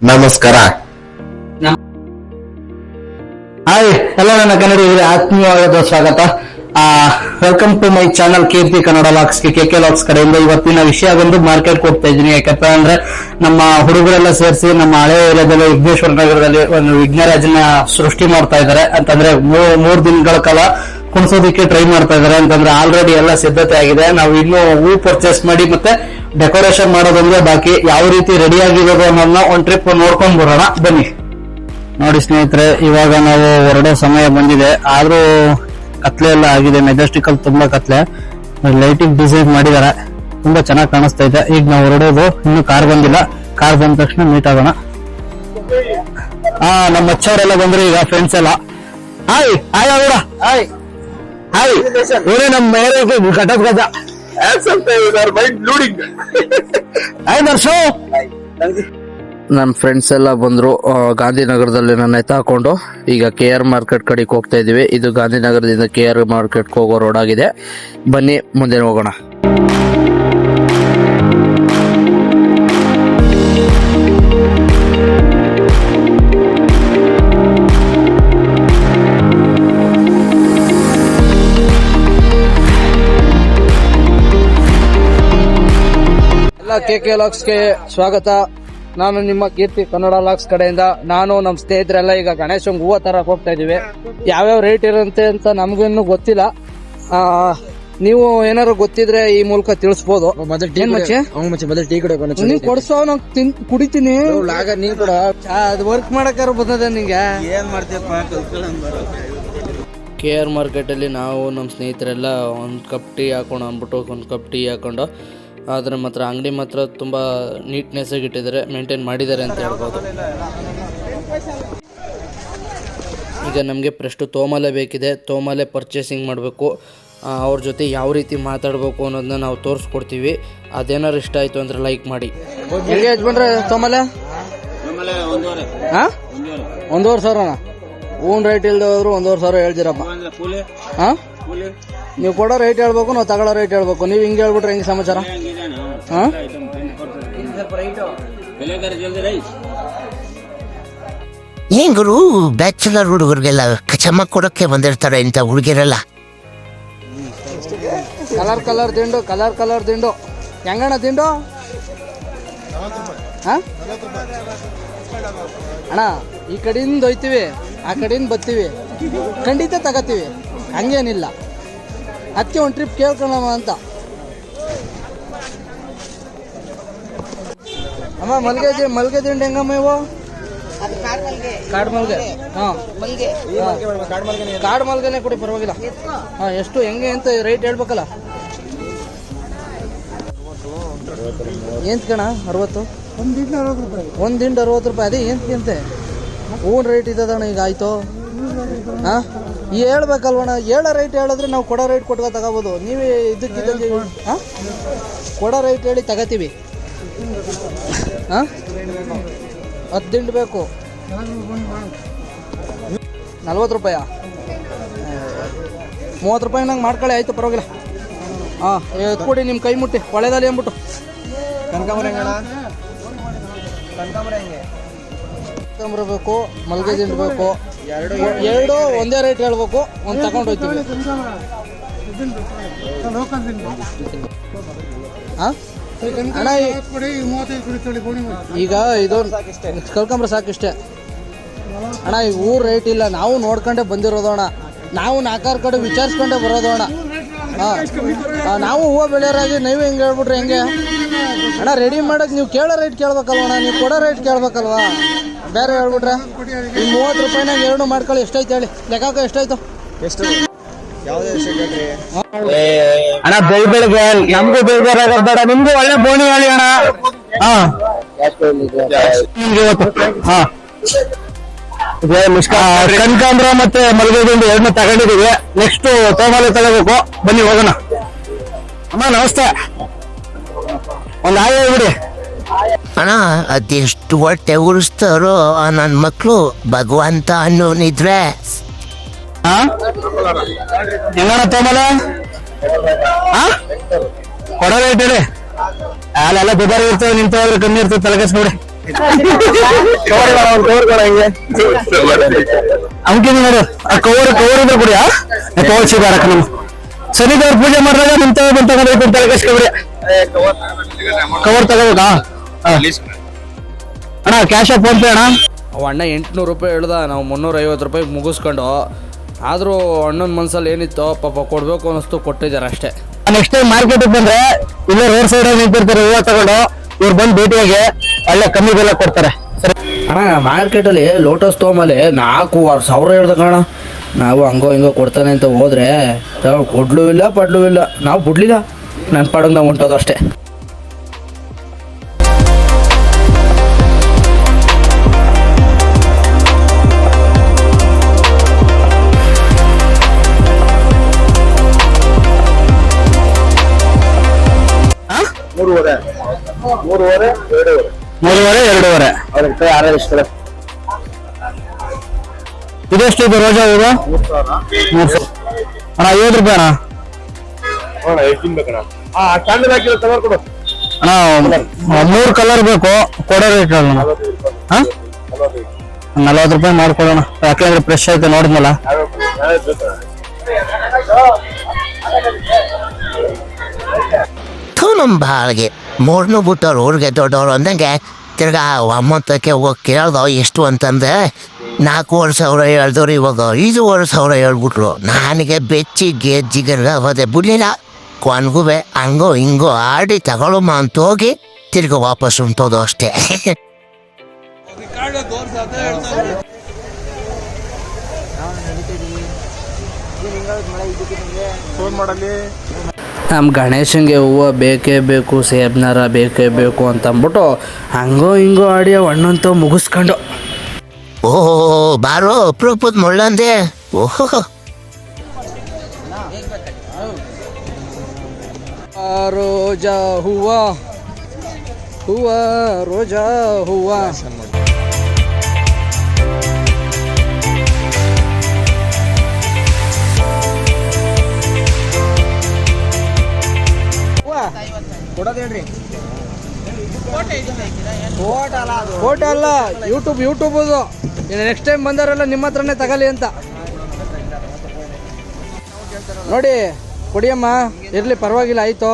ನಮಸ್ಕಾರ. ಹಾಯ್ ಎಲ್ಲ ನನ್ನ ಕನ್ನಡಿಗರಿಗೆ ಆತ್ಮೀಯವಾದ ಸ್ವಾಗತ. Welcome to my channel Keerthi Kannada vlogs K K vlogs ಕಡೆಯಿಂದ ಇವತ್ತಿನ ವಿಷಯ ಬಂದು ಮಾರ್ಕೆಟ್ ಹೋಗ್ತಾ ಇದ್ದೀನಿ. ಯಾಕಪ್ಪ ಅಂದ್ರೆ ನಮ್ಮ ಹುಡುಗರೆಲ್ಲ ಸೇರಿಸಿ ನಮ್ಮ ಹಳೆ ಏರಿಯಾದಲ್ಲಿ ವಿಘ್ನೇಶ್ವರ ನಗರದಲ್ಲಿ ಒಂದು ವಿಘ್ನರಾಜನ ಸೃಷ್ಟಿ ಮಾಡ್ತಾ ಇದ್ದಾರೆ. ಅಂತಂದ್ರೆ ಮೂರು ಮೂರ್ ದಿನಗಳ ಕಾಲ ಕುಣಿಸೋದಕ್ಕೆ ಟ್ರೈ ಮಾಡ್ತಾ ಇದ್ದಾರೆ. ಅಂತಂದ್ರೆ ಆಲ್ರೆಡಿ ಎಲ್ಲ ಸಿದ್ಧತೆ ಆಗಿದೆ. ನಾವು ಇನ್ನು ಹೂ ಪರ್ಚೇಸ್ ಮಾಡಿ ಮತ್ತೆ ಡೆಕೋರೇಷನ್ ಮಾಡೋದಂದ್ರೆ ಬಾಕಿ ಯಾವ ರೀತಿ ರೆಡಿ ಆಗಿರೋದು ಅನ್ನೋದನ್ನ ಒಂದ್ ಟ್ರಿಪ್ ನೋಡ್ಕೊಂಡ್ ಬರೋಣ. ಬನ್ನಿ. ನೋಡಿ ಸ್ನೇಹಿತರೆ ಇವಾಗ ನಾವು ಹೊರಡೋ ಸಮಯ ಬಂದಿದೆ. ಆದ್ರೂ ಕತ್ಲೆ ಎಲ್ಲ ಆಗಿದೆ. ಮೆಜೆಸ್ಟಿಕ್ ಅಲ್ಲಿ ತುಂಬಾ ಕತ್ಲೆ. ಲೈಟಿಂಗ್ ಡಿಸೈನ್ ಮಾಡಿದಾರೆ. ತುಂಬಾ ಚೆನ್ನಾಗಿ ಕಾಣಿಸ್ತಾ ಇದೆ. ಈಗ ನಾವು ಹೊರಡೋದು. ಇನ್ನು ಕಾರ್ ಬಂದಿಲ್ಲ. ಕಾರ್ ಬಂದ ತಕ್ಷಣ ಮೀಟ್ ಆಗೋಣ. ಹಾ ನಮ್ಮ ಅಚ್ಚವರೆಲ್ಲ ಬಂದ್ರು ಈಗ ಫ್ರೆಂಡ್ಸ್ ಎಲ್ಲ. ಹಾಯ್ ಹಾಯ್ ಅವರ ಹಾಯ್ ಹಾಯ್ ಇವರೇ ನಮ್ಮ ಮೇಲೆ ಹಾಯ್ ನರ್ಸು ನನ್ನ ಫ್ರೆಂಡ್ಸ್ ಎಲ್ಲ ಬಂದ್ರು ಗಾಂಧಿನಗರದಲ್ಲಿ ನನ್ನ ಎತ್ತಾಕೊಂಡು ಈಗ ಕೆ ಆರ್ ಮಾರ್ಕೆಟ್ ಕಡೆಗೆ ಹೋಗ್ತಾ ಇದೀವಿ. ಇದು ಗಾಂಧಿನಗರದಿಂದ ಕೆ ಆರ್ ಮಾರ್ಕೆಟ್ ಹೋಗೋ ರೋಡ್ ಆಗಿದೆ. ಬನ್ನಿ ಮುಂದೆ ಹೋಗೋಣ. ಕೆ ಕೆ ಲಾಕ್ಸ್ಗೆ ಸ್ವಾಗತ. ನಾನು ನಿಮ್ಮ ಕೀರ್ತಿ ಕನ್ನಡ ಲಾಕ್ಸ್ ಕಡೆಯಿಂದ. ನಾನು ನಮ್ಮ ಸ್ನೇಹಿತರೆಲ್ಲ ಈಗ ಗಣೇಶನ ಹೂವು ತರಕ್ಕೆ ಹೋಗ್ತಾ ಇದೀವಿ ಯಾವ್ಯಾವ ರೇಟ್ ಇರುತ್ತೆ ಅಂತ ನಮಗಿನ್ನೂ ಗೊತ್ತಿಲ್ಲ. ಆ, ನೀವು ಏನಾರು ಗೊತ್ತಿದ್ರೆ ಈ ಮೂಲಕ ತಿಳಿಸ್ಬೋದು. ಏನ್ ಮಚ್ಚೆ? ಮೊದಲು ಟೀ ಕೊಡಬೇಕು ನೀವು ಕೊಡ್ಸೋ ನಾನು ತಿನ್ ಕುಡಿತೀನಿ. ಲಾಗ ನೀ ಕೂಡ. ಅದು ವರ್ಕ್ ಮಾಡಕ್ಕಾರ ಬಂದದ ನಿಂಗೆ. ಏನ್ ಮಾಡ್ತೀಯಪ್ಪ? ಕೆ ಆರ್ ಮಾರ್ಕೆಟಲ್ಲಿ ನಾವು ನಮ್ಮ ಸ್ನೇಹಿತರೆಲ್ಲ ಒಂದು ಕಪ್ ಟೀ ಹಾಕೊಂಡು ಅಂದ್ಬಿಟ್ಟು ಒಂದು ಕಪ್ ಟೀ ಹಾಕೊಂಡು ಆದರೆ ಮಾತ್ರ ಅಂಗಡಿ ಮಾತ್ರ ತುಂಬ ನೀಟ್ನೆಸ್ ಆಗಿ ಇಟ್ಟಿದ್ದಾರೆ ಮೇಂಟೈನ್ ಮಾಡಿದ್ದಾರೆ ಅಂತ ಹೇಳ್ಬೋದು. ಈಗ ನಮಗೆ ಪ್ರಶ್ಟು ತೋಮಲೆ ಬೇಕಿದೆ ತೋಮಲೆ ಪರ್ಚೇಸಿಂಗ್ ಮಾಡಬೇಕು. ಅವ್ರ ಜೊತೆ ಯಾವ ರೀತಿ ಮಾತಾಡಬೇಕು ಅನ್ನೋದನ್ನ ನಾವು ತೋರಿಸ್ಕೊಡ್ತೀವಿ. ಅದೇನಾರು ಇಷ್ಟ ಆಯಿತು ಅಂದರೆ ಲೈಕ್ ಮಾಡಿ. ತೋಮಲೆ? ಹಾಂ? ಒಂದೂವರೆ ಸಾವಿರ ಓನ್ ರೇಟ್ ಇಲ್ದೆ ಹೋದ್ರು ಒಂದೂವರೆ ಸಾವಿರ ಹೇಳ್ತೀರಪ್ಪ. ಹಾ? ನೀವು ಕೊಡೋ ರೇಟ್ ಹೇಳ್ಬೇಕು ನಾವು ತಗೊಳ್ಳೋ ರೇಟ್ ಹೇಳ್ಬೇಕು. ನೀವು ಹಿಂಗೆ ಹೇಳ್ಬಿಟ್ರೆ ಹೆಂಗೆ ಸಮಾಚಾರ? ಹಾ ಏನ್ ಗುರು? ಬ್ಯಾಚುಲರ್ ಹುಡುಗರಿಗೆಲ್ಲ ಕಚಮ್ಮ ಕೊಡಕ್ಕೆ ಬಂದಿರ್ತಾರೆ ಇಂಥ ಹುಡುಗಿರೆಲ್ಲ. ಕಲರ್ ಕಲರ್ ದಿಂಡು ಕಲರ್ ಕಲರ್ ದಿಂಡು. ಹೆಂಗಣ ದಿಂಡು? ಹಾ ಅಣ್ಣ ಈ ಕಡೆಯಿಂದ ಹೋಯ್ತೀವಿ ಆ ಕಡೆಯಿಂದ ಬರ್ತೀವಿ. ಖಂಡಿತ ತಗೋತೀವಿ. ಹಂಗೇನಿಲ್ಲ. ಅದಕ್ಕೆ ಒಂದು ಟ್ರಿಪ್ ಕೇಳ್ಕೊಳ್ಳೋಣ ಅಂತ. ಅಮ್ಮ ಮಲ್ಗೆ ಮಲ್ಗೆ ದಿಂಡು ಹೆಂಗಮ್ಮ ಇವು? ಕಾಡು ಮಲ್ಗೆ. ಹಾಂ. ಕಾಡು ಮಲ್ಗೆನೇ ಕೊಡಿ ಪರವಾಗಿಲ್ಲ. ಹಾಂ ಎಷ್ಟು ಹೆಂಗೆ ಅಂತ ರೇಟ್ ಹೇಳ್ಬೇಕಲ್ಲ? ಏನ್ ಕಣ ಅರವತ್ತು? ಒಂದು ದಿಂಡ ಅರವತ್ತು ರೂಪಾಯಿ. ಅದೇ ಏನ್ ತಿಂತೆ ಹೂನ್ ರೇಟ್ ಇದ್ದದಣ್ಣ ಈಗ ಆಯ್ತು. ಹಾ? ಈ ಹೇಳ್ಬೇಕಲ್ವಣ್ಣ ಹೇಳೋ ರೇಟ್ ಹೇಳಿದ್ರೆ ನಾವು ಕೊಡೋ ರೇಟ್ ಕೊಟ್ಕೊ ತಗೋಬೋದು. ನೀವೇ ಇದಕ್ಕಿದ್ದಂಗೆ ಹಾಂ? ಕೊಡೋ ರೇಟ್ ಹೇಳಿ ತಗೋತೀವಿ. ಹಾ? ಹತ್ತು ದಿಂಡು ಬೇಕು. ನಲ್ವತ್ತು ರೂಪಾಯ? ಮೂವತ್ತು ರೂಪಾಯಿ ನಂಗೆ ಮಾಡ್ಕೊಳ್ಳಿ ಆಯಿತು ಪರವಾಗಿಲ್ಲ. ಹಾಂ ಕೊಡಿ ನಿಮ್ಮ ಕೈ ಮುಟ್ಟಿ ಹೊಳೆದಲ್ಲಿ ಅಂದ್ಬಿಟ್ಟು. ಕನಕಾಂಬರ ಕನಕಾಂಬರ ಬೇಕು ಮಲ್ಗೆ ದಿಂಡು ಬೇಕು. ಎರಡು ಒಂದೇ ರೇಟ್ ಹೇಳ್ಬೇಕು ಒಂದು ತಗೊಂಡು ಹೋಗ್ತೀವಿ ಹಾಂ? ಅಣ್ಣ ಈಗ ಇದು ಕಳ್ಕೊಂಬ್ರೆ ಸಾಕಿಷ್ಟೇ. ಅಣ್ಣ, ಈ ಊರ್ ರೇಟ್ ಇಲ್ಲ, ನಾವು ನೋಡ್ಕೊಂಡೆ ಬಂದಿರೋದು ಅಣ್ಣ. ನಾವು ನಾಲ್ಕಾರು ಕಡೆ ವಿಚಾರಿಸ್ಕೊಂಡೆ ಬರೋದು ಅಣ್ಣ. ನಾವು ಹೂವು ಬೆಳೆಯೋರಾಗಿ, ನೀವು ಹೆಂಗೆ ಹೇಳ್ಬಿಟ್ರೆ ಹೆಂಗೆ? ಅಣ್ಣ ರೆಡಿ ಮಾಡಕ್ಕೆ ನೀವು ಕೇಳೋ ರೇಟ್ ಕೇಳ್ಬೇಕಲ್ವ ಅಣ್ಣ? ನೀವು ಕೊಡೋ ರೇಟ್ ಕೇಳ್ಬೇಕಲ್ವ? ಬೇರೆ ಹೇಳ್ಬಿಟ್ರೆ, ಈ ಮೂವತ್ತು ರೂಪಾಯಿನಾಗ ಎರಡು ಮಾಡ್ಕೊಳ್ಳಿ, ಎಷ್ಟಾಯ್ತು ಹೇಳಿ. ಲೆಕ್ಕ ಎಷ್ಟಾಯ್ತು? ಎಷ್ಟು ಯಾವುದೇ ಅಣ್ಣ ಬೆಳ್ ಬೆಳಗ್ಗೆ ನಮ್ಗೂ ಬೇಜಾರಾಗ ಬೇಡ. ನಿಮ್ಗೂ ಒಳ್ಳೆ ಬೋಣಿ ಹೇಳಿ ಅಣ್ಣ. ಹಾ. ಹಾ. ಕನಕಾಂಬ್ರ ಮತ್ತೆ ಮಲಗದಿಂದ ಎರಡನ್ನ ತಗೊಂಡಿದೀವಿ. ನೆಕ್ಸ್ಟ್ ತೋಮಾಲೆ ತಗೋಬೇಕು. ಬನ್ನಿ ಹೋಗೋಣ. ಅಮ್ಮ ನಮಸ್ತೆ. ಒಂದು ಆಯ ಬಿಡಿ ಅಣ್ಣ ಅದೆಷ್ಟು ಹೊಟ್ಟೆ ಉರಿಸ್ತಾರೋ ನನ್ನ ಮಕ್ಕಳು ಭಗವಂತ ಅನ್ನೋನಿದ್ರೆ. ಹಾ? ತೋಮಲ ತೋಮಲೆ ಹಾ? ಕೊಡೋ ರೇಟ್ ಹೇಳಿ ಅಲ್ಲೆಲ್ಲ ದುಬಾರಿ ಇರ್ತವೆ ನಿಂತವ್ರೆ ಕಮ್ಮಿ ಇರ್ತದೆ ತಲೆಗಸ್ ನೋಡಿ ಅಂಕಿ ನೋಡು ಆ ಕವರ್ ಕವರ್ ಇದ್ರೆ ಕೊಡಿ ಕವರ್ ಸಿಗಾರಕ ನಮ್ಮ ಪೂಜೆ ಮಾಡಿದಾಗ ನಿಂತ ಬಂತ ತಲೆ ಕೊಡಿ ಕವರ್ ತಗೋಬೇಕಾ. ಅಣ್ಣ ಕ್ಯಾಶ್ ಫೋನ್ ಪೇ ಅಣ್ಣ? ಅವ ಅಣ್ಣ ಎಂಟುನೂರು ರೂಪಾಯಿ ಹೇಳ್ದ ನಾವು ಮುನ್ನೂರ ಐವತ್ತು ರೂಪಾಯಿ ಮುಗಿಸ್ಕೊಂಡು ಆದರೂ ಅಣ್ಣನ ಮನ್ಸಲ್ಲಿ ಏನಿತ್ತು ಪಾಪ ಕೊಡಬೇಕು ಅನ್ನಿಸ್ತು ಕೊಟ್ಟಿದ್ದಾರೆ ಅಷ್ಟೇ. ನೆಕ್ಸ್ಟ್ ಟೈಮ್ ಮಾರ್ಕೆಟಿಗೆ ಬಂದ್ರೆ ಇಲ್ಲ ರೋಡ್ ಸೈಡ್ ನಿಂತಿರ್ತಾರೆ ಹೂವ ತಗೊಂಡು ಇವ್ರು ಬಂದು ಭೇಟಿಯಾಗಿ ಅಲ್ಲೇ ಕಮ್ಮಿ ಬೆಲೆ ಕೊಡ್ತಾರೆ. ಸರಿ. ಅಣ್ಣ ಮಾರ್ಕೆಟಲ್ಲಿ ಲೋಟಸ್ ತೊಗೊಂಬಲ್ಲಿ ನಾಲ್ಕೂವರೆ ಸಾವಿರ ಹಿಡ್ದು ಕಣ ನಾವು ಹಂಗೋ ಹಿಂಗೋ ಕೊಡ್ತಾನೆ ಅಂತ ಹೋದ್ರೆ ಕೊಡ್ಲೂ ಇಲ್ಲ ಪಡ್ಲೂ ಇಲ್ಲ. ನಾವು ಬಿಡ್ಲಿಲ್ಲ. ನನ್ನ ಪಡಂಗ ಹೊಂಟೋದು ಅಷ್ಟೇ. ಮೂರುವರೆ. ಎರಡೂವರೆ. ಇದೆಷ್ಟು ಇದೆ ರೋಜಾ ಹೂವು ಮೂರು ಸಾವಿರ. ಅಣ್ಣ ಐವತ್ತು ರೂಪಾಯಿ ಅಣ್ಣ. ಅಣ್ಣ ಮೂರು ಕಲರ್ ಬೇಕು. ಕೊಡೋ ರೇಟ್ ಅಣ್ಣ. ಹಾ? ನಲ್ವತ್ತು ರೂಪಾಯಿ ಮಾಡ್ಕೊಡೋಣ. ಯಾಕೆಂದ್ರೆ ಫ್ರೆಶ್ ಐತೆ ನೋಡಿದ್ನಲ್ಲ. ನಮ್ಮ ಬಾಳಿಗೆ. ಮೂರನೂ ಬಿಟ್ಟವ್ರು ಊರಿಗೆ ದೊಡ್ಡವರು ಅಂದಂಗೆ ತಿರ್ಗಾ ಒಮ್ಮತ್ತಕ್ಕೆ ಹೋಗಿ ಕೇಳ್ದ ಎಷ್ಟು ಅಂತಂದೆ ನಾಲ್ಕೂವರೆ ಸಾವಿರ ಹೇಳ್ದವ್ರು ಇವಾಗ ಐದೂವರೆ ಸಾವಿರ ಹೇಳ್ಬಿಟ್ರು. ನನಗೆ ಬೆಚ್ಚಿ ಗೆಜ್ಜಿಗರ್ಗ ಹೋದೆ ಬುಡ್ಲಿಲ್ಲ. ಕೊನ್ಗುವೆ ಹಂಗೋ ಹಿಂಗೋ ಆಡಿ ತಗೊಳಮ್ಮ ಅಂತ ಹೋಗಿ ತಿರ್ಗ ವಾಪಸ್ ಉಂಟೋದು ಅಷ್ಟೇ. ನಮ್ಮ ಗಣೇಶನಿಗೆ ಹೂವು ಬೇಕೇ ಬೇಕು ಸೇಬ್ನಾರ ಬೇಕೇ ಬೇಕು ಅಂತಂದ್ಬಿಟ್ಟು ಹಂಗೋ ಹಿಂಗೋ ಆಡಿ ಅಣ್ಣಂತ ಮುಗಿಸ್ಕೊಂಡು. ಓಹೋ ಬಾರೋ ಅಪ್ರೂಪದ ಮುಳ್ಳಂದೆ. ಓಹೋ ರೋಜಾ ಹೂವ ಹೂವ ರೋಜಾ ಹೂವ. ಕೊಡೋದೇನ್ರಿ ಫೋಟ ಅಲ್ಲ ಯೂಟ್ಯೂಬ್ ಯೂಟ್ಯೂಬ್ ನೆಕ್ಸ್ಟ್ ಟೈಮ್ ಬಂದವರೆಲ್ಲ ನಿಮ್ಮ ಹತ್ರನೇ ತಗಲಿ ಅಂತ. ನೋಡಿ ಕೊಡಿಯಮ್ಮ ಇರ್ಲಿ ಪರವಾಗಿಲ್ಲ ಆಯ್ತು.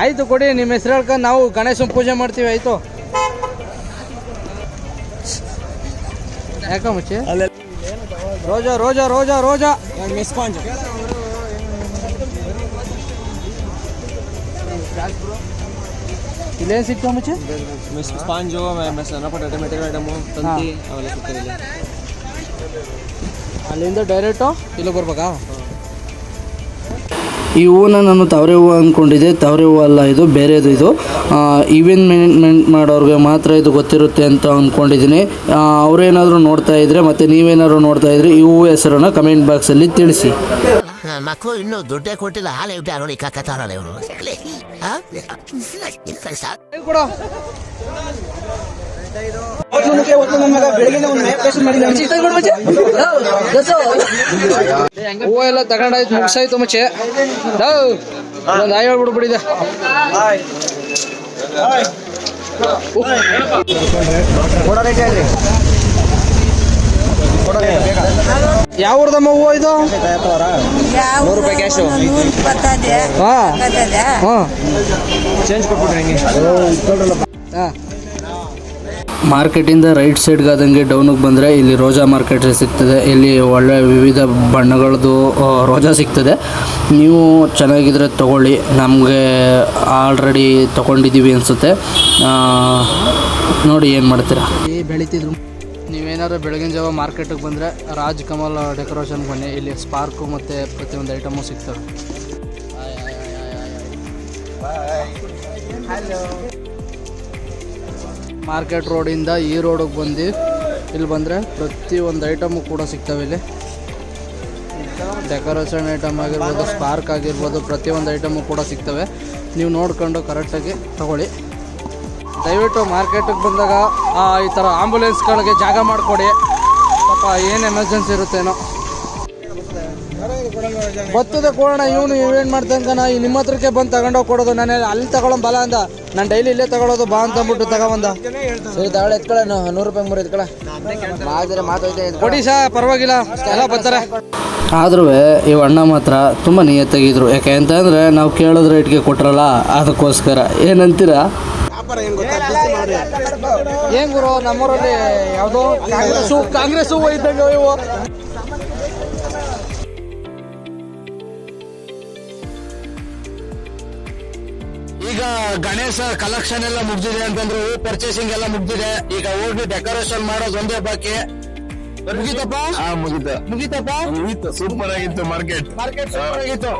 ಆಯ್ತು ಕೊಡಿ ನಿಮ್ಮ ಹೆಸರು ಹೇಳ್ಕೊಂಡು ನಾವು ಗಣೇಶನ ಪೂಜೆ ಮಾಡ್ತೀವಿ ಆಯ್ತು. ಯಾಕ ಮುಚ್ಚಿ? ರೋಜಾ ರೋಜಾ ರೋಜಾ ರೋಜಾ. ಮಿಸ್ ಪಾಂಜ್ ಇಲ್ಲೇನು ಸಿಗ್ತಾವ ಮುಚ್ಚೆ ಮಿಸ್ ಸ್ಪಾಂಜು ಆಮೇಲೆ ಸಣ್ಣ ಪುಟ್ಟ ಟೊಮೆಟೊ ಐಟಮು ತಂತಿ ಅವೆಲ್ಲ ಸಿಗ್ತದೆ ಅಲ್ಲಿಂದ ಡೈರೆಕ್ಟು ಇಲ್ಲಿ ಬರ್ಬೇಕಾ? ಈ ಹೂವನ್ನ ನಾನು ತವರೆ ಹೂವು ಅಂದ್ಕೊಂಡಿದ್ದೆ ತವರೆ ಹೂವು ಅಲ್ಲ ಇದು ಬೇರೆದು ಇದು. ಈವೆಂಟ್ ಮ್ಯಾನೇಜ್ಮೆಂಟ್ ಮಾಡೋರಿಗೆ ಮಾತ್ರ ಇದು ಗೊತ್ತಿರುತ್ತೆ ಅಂತ ಅಂದ್ಕೊಂಡಿದ್ದೀನಿ ಅವರೇನಾದರೂ ನೋಡ್ತಾ ಇದ್ರೆ ಮತ್ತು ನೀವೇನಾದ್ರು ನೋಡ್ತಾ ಇದ್ರೆ ಈ ಹೂವು ಹೆಸರನ್ನು ಕಮೆಂಟ್ ಬಾಕ್ಸಲ್ಲಿ ತಿಳಿಸಿ. ಮಕ್ಕಳು ಇನ್ನೂ ದುಡ್ಡೇ ಕೊಟ್ಟಿಲ್ಲ ಹಾಲೆ ಊಟ ನೋಡಿ ಕಕ್ಕತ್ತಾರಲ್ಲ ಇವರು ಹೂವ ಎಲ್ಲ ತಗೊಂಡಾಯ್ತು ಮುಗಿಸಾಯ್ತು ಮಚ್ಚೆ ಒಂದು ಆಯ್ ಹೇಳ್ಬಿಡ್ಬಿಡಿದೆ ಕೊಡೋ ರೇಟ್ ಹೇಳ್ರಿ ಕೊಡೋ ರೇಟ್ ಬೇಗ ಯಾವ ಊರ್ದಮ್ಮ ಹೂವು ಇದು? ನೂರು ರೂಪಾಯಿ ಕ್ಯಾಶು. ಬರ್ತದೆ ಹಾಂ. ಬರ್ತದೆ ಹಾಂ. ಚೇಂಜ್ ಕೊಟ್ಬಿಟ್ರಿ ಹಂಗೆ. ಹಾಂ. ಮಾರ್ಕೆಟಿಂದ ರೈಟ್ ಸೈಡ್ಗೆ ಆದಂಗೆ ಡೌನಿಗೆ ಬಂದರೆ ಇಲ್ಲಿ ರೋಜಾ ಮಾರ್ಕೆಟ್ ಸಿಗ್ತದೆ. ಇಲ್ಲಿ ಒಳ್ಳೆ ವಿವಿಧ ಬಣ್ಣಗಳದ್ದು ರೋಜಾ ಸಿಗ್ತದೆ. ನೀವು ಚೆನ್ನಾಗಿದ್ರೆ ತೊಗೊಳ್ಳಿ. ನಮಗೆ ಆಲ್ರೆಡಿ ತೊಗೊಂಡಿದ್ದೀವಿ ಅನಿಸುತ್ತೆ. ನೋಡಿ ಏನು ಮಾಡ್ತೀರಾ. ಬೆಳಿತಿದ್ರು. ನೀವೇನಾದ್ರು ಬೆಳಗಿನ ಜಾವ ಮಾರ್ಕೆಟಿಗೆ ಬಂದರೆ ರಾಜ್ ಕಮಲ್ ಡೆಕೋರೇಷನ್ ಬನ್ನಿ. ಇಲ್ಲಿ ಸ್ಪಾರ್ಕು ಮತ್ತು ಪ್ರತಿಯೊಂದು ಐಟಮು ಸಿಗ್ತವೆ. ಮಾರ್ಕೆಟ್ ರೋಡಿಂದ ಈ ರೋಡಿಗೆ ಬಂದು ಇಲ್ಲಿ ಬಂದರೆ ಪ್ರತಿಯೊಂದು ಐಟಮು ಕೂಡ ಸಿಗ್ತವೆ ಇಲ್ಲಿ. ಡೆಕೋರೇಷನ್ ಐಟಮ್ ಆಗಿರ್ಬೋದು, ಸ್ಪಾರ್ಕ್ ಆಗಿರ್ಬೋದು, ಪ್ರತಿಯೊಂದು ಐಟಮು ಕೂಡ ಸಿಗ್ತವೆ. ನೀವು ನೋಡ್ಕೊಂಡು ಕರೆಕ್ಟಾಗಿ ತಗೊಳ್ಳಿ. ದಯವಿಟ್ಟು ಮಾರ್ಕೆಟಿಗೆ ಬಂದಾಗ ಆ, ಈ ಥರ ಆಂಬುಲೆನ್ಸ್ಗಳಿಗೆ ಜಾಗ ಮಾಡಿಕೊಡಿ. ಪಾಪ ಏನು ಎಮರ್ಜೆನ್ಸಿ ಇರುತ್ತೇನೋ. ಬತ್ತದ ಕೊಡೋಣ ಇವನು ಇವೇನು ಮಾಡ್ತಾನೆ ಕಣ ಈ ನಿಮ್ಮ ಹತ್ರಕ್ಕೆ ಬಂದು ತಗೊಂಡೋಗಿ ಕೊಡೋದು. ನಾನು ಅಲ್ಲಿ ತಗೊಳ್ಳೋ ಬಲ ಅಂದ. ನಾನು ಡೈಲಿ ಇಲ್ಲೇ ತಗೊಳ್ಳೋದು ಬಾ ಅಂತ ಅಂದ್ಬಿಟ್ಟು ತಗೊಂಬಂದ. ಸರಿ ತಗೊಳ್ಳಿ ಎತ್ಕೊಳ್ಳ ನೂರು ರೂಪಾಯಿ ಮೂರು ಎತ್ಕೊಳ್ಳ ಮಾಡಿದ್ರೆ ಮಾತಾಯ್ತೆ ಕೊಡಿ ಸಾ ಪರವಾಗಿಲ್ಲ. ಎಲ್ಲ ಬರ್ತಾರೆ ಆದ್ರೂ ಇವ್ ಅಣ್ಣ ಮಾತ್ರ ತುಂಬ ನಿಯತ್ತಾಗಿದ್ರು. ಯಾಕೆ ಅಂತಂದ್ರೆ ನಾವು ಕೇಳೋದ್ ರೇಟ್ಗೆ ಕೊಟ್ರಲ್ಲ ಅದಕ್ಕೋಸ್ಕರ. ಏನಂತೀರಾ? ಏನ್ ಗುರು, ನಮ್ಮೂರಲ್ಲಿ ಯಾವುದೋ ಕಾಂಗ್ರೆಸ್ ಕಾಂಗ್ರೆಸ್ ಇದ್ದಂಗೆ ಇವು. ಈಗ ಗಣೇಶ ಕಲೆಕ್ಷನ್ ಎಲ್ಲ ಮುಗ್ದಿದೆ ಅಂತಂದ್ರೆ ಹೂ ಪರ್ಚೇಸಿಂಗ್ ಎಲ್ಲ ಮುಗ್ದಿದೆ. ಈಗ ಹೋಗಿ ಡೆಕೋರೇಷನ್ ಮಾಡೋದು ಒಂದೇ ಬಾಕಿ. ಮುಗಿತಪ್ಪ ಮುಗಿತ. ಮುಗಿತಪ್ಪ ಮುಗಿತು. ಸೂಪರ್ ಆಗಿತ್ತು ಮಾರ್ಕೆಟ್ ಮಾರ್ಕೆಟ್ ಸೂಪರ್ ಆಗಿತ್ತು.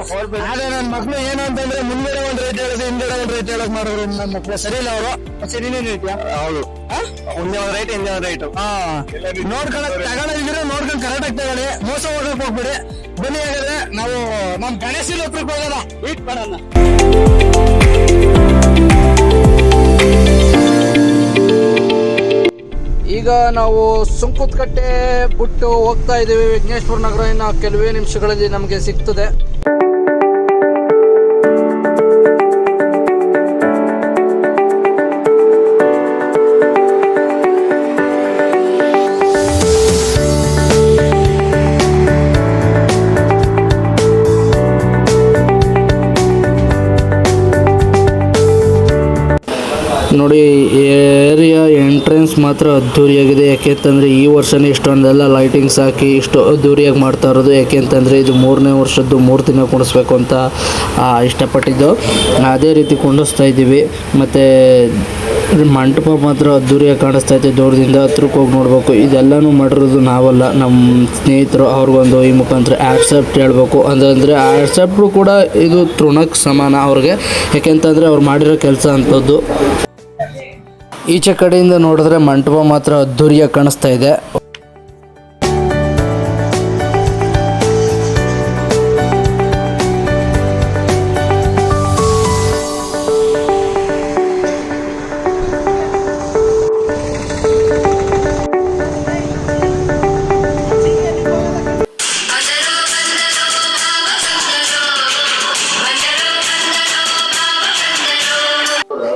ಆದ್ರೆ ನನ್ನ ಮಕ್ಳು ಏನು ಅಂತಂದ್ರೆ ಮುಂದ್ಗಡೆ ಒಂದ್ ರೇಟ್ ಹೇಳೋದು ಹಿಂದ್ಗಡೆ ಒಂದ್ ರೇಟ್ ಹೇಳೋದು ಮಾಡೋರು ನನ್ನ ಮಕ್ಳು. ಸರಿ ಇಲ್ಲ ಅವರು? ಸರಿನೇ ರೇಟ್ಯಾ ಹೌದು. ಒಂದೇ ಒಂದ್ ರೈಟ್ ಹಿಂದೆ ಒಂದ್ ರೈಟ್ ಹಾ. ನೋಡ್ಕೊಳಕ್ ತಗೊಳ್ಳೋದಿದ್ರೆ ನೋಡ್ಕೊಂಡು ಕರೆಕ್ಟ್ ಆಗಿ ತಗೊಳ್ಳಿ. ಮೋಸ ಹೋಗಕ್ ಹೋಗ್ಬಿಡಿ. ಬನ್ನಿ ಹಾಗಾದ್ರೆ ನಾವು ನಮ್ ಗಣೇಶನ ಹತ್ರಕ್ಕೆ ಹೋಗೋಣ. ವೀಟ್ ಮಾಡೋಣ. ಈಗ ನಾವು ಸುಂಕುತ್ಕಟ್ಟೆ ಬಿಟ್ಟು ಹೋಗ್ತಾ ಇದ್ದೀವಿ. ವಿಘ್ನೇಶ್ವರ ನಗರ ಇನ್ನು ಕೆಲವೇ ನಿಮಿಷಗಳಲ್ಲಿ ನಮಗೆ ಸಿಗ್ತದೆ. ನೋಡಿ ಏರಿಯಾ ಎಂಟ್ರೆನ್ಸ್ ಮಾತ್ರ ಅದ್ಧೂರಿಯಾಗಿದೆ ಯಾಕೆಂತಂದರೆ ಈ ವರ್ಷನೇ ಇಷ್ಟೊಂದೆಲ್ಲ ಲೈಟಿಂಗ್ಸ್ ಹಾಕಿ ಇಷ್ಟು ಅದ್ಧೂರಿಯಾಗಿ ಮಾಡ್ತಾ ಇರೋದು. ಯಾಕೆಂತಂದರೆ ಇದು ಮೂರನೇ ವರ್ಷದ್ದು ಮೂರು ದಿನ ಕುಣಿಸ್ಬೇಕು ಅಂತ ಇಷ್ಟಪಟ್ಟಿದ್ದು. ಅದೇ ರೀತಿ ಕುಣಿಸ್ತಾ ಇದ್ದೀವಿ. ಮತ್ತು, ಮಂಟಪ ಮಾತ್ರ ಅದ್ದೂರಿಯಾಗಿ ಕಾಣಿಸ್ತಾ ಇದೆ ದೂರದಿಂದ. ಹತ್ರಕ್ಕೆ ಹೋಗಿ ನೋಡಬೇಕು. ಇದೆಲ್ಲನೂ ಮಾಡಿರೋದು ನಾವಲ್ಲ. ನಮ್ಮ ಸ್ನೇಹಿತರು, ಅವ್ರಿಗೊಂದು ಈ ಮುಖಾಂತರ ಆಕ್ಸೆಪ್ಟ್ ಹೇಳಬೇಕು. ಅಂದರೆ ಆಕ್ಸೆಪ್ಟು ಕೂಡ ಇದು ತೃಣಕ್ಕೆ ಸಮಾನ ಅವ್ರಿಗೆ. ಯಾಕೆಂತಂದರೆ ಅವ್ರು ಮಾಡಿರೋ ಕೆಲಸ ಅಂಥದ್ದು. ಈಚೆ ಕಡೆಯಿಂದ ನೋಡಿದ್ರೆ ಮಂಟಪ ಮಾತ್ರ ಅದ್ದೂರಿಯಾಗಿ ಕಾಣಿಸ್ತಾ ಇದೆ.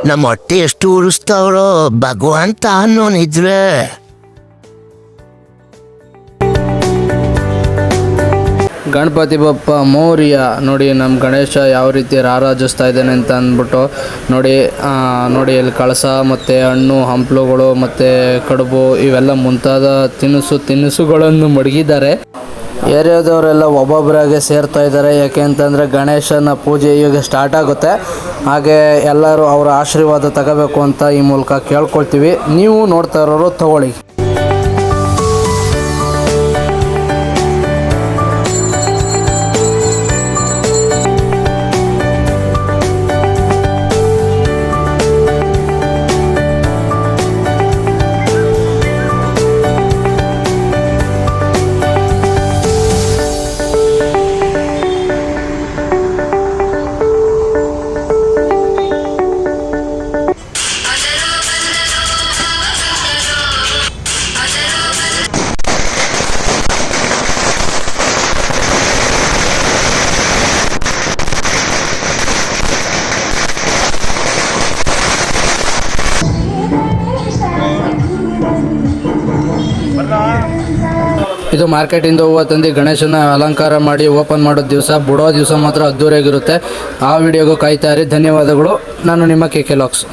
ನಮ್ಮ ಹೊಟ್ಟೆ ಎಷ್ಟು ಉರಿಸ್ತಾವ್ರೋ? ಭಗವಂತ ಅನ್ನೋನಿದ್ರೆ ಗಣಪತಿ ಬಪ್ಪ ಮೌರ್ಯ, ನೋಡಿ ನಮ್ಮ ಗಣೇಶ ಯಾವ ರೀತಿ ರಾರಾಜಿಸ್ತಾ ಇದ್ದಾನೆ ಅಂತ ಅಂದ್ಬಿಟ್ಟು ನೋಡಿ ನೋಡಿ ಇಲ್ಲಿ ಕಳಸ ಮತ್ತು ಹಣ್ಣು, ಹಂಪ್ಲುಗಳು ಮತ್ತು ಕಡುಬು ಇವೆಲ್ಲ ಮುಂತಾದ ತಿನಿಸು, ತಿನಿಸುಗಳನ್ನು ಮಡಗಿದ್ದಾರೆ. ಏರಿಯಾದವರೆಲ್ಲ ಒಬ್ಬೊಬ್ಬರಾಗೆ ಸೇರ್ತಾ ಇದ್ದಾರೆ. ಯಾಕೆ ಅಂತಂದರೆ ಗಣೇಶನ ಪೂಜೆ ಈಗ ಸ್ಟಾರ್ಟ್ ಆಗುತ್ತೆ. ಹಾಗೆ ಎಲ್ಲರೂ ಅವರ ಆಶೀರ್ವಾದ ತಗೋಬೇಕು ಅಂತ ಈ ಮೂಲಕ ಕೇಳ್ಕೊಳ್ತೀವಿ. ನೀವು ನೋಡ್ತಾ ಇರೋರು ತಗೊಳ್ಳಿ. ಇದು ಮಾರ್ಕೆಟಿಂದ ಹೂವು ತಂದು ಗಣೇಶನ ಅಲಂಕಾರ ಮಾಡಿ ಓಪನ್ ಮಾಡೋ ದಿವಸ. ಬಿಡೋ ದಿವಸ ಮಾತ್ರ ಅದ್ದೂರಿಯಾಗಿರುತ್ತೆ. ಆ ವಿಡಿಯೋಗೂ ಕಾಯ್ತಾ ಇರಿ. ಧನ್ಯವಾದಗಳು. ನಾನು ನಿಮ್ಮ ಕೆ ಕೆ ಲಾಕ್ಸ್.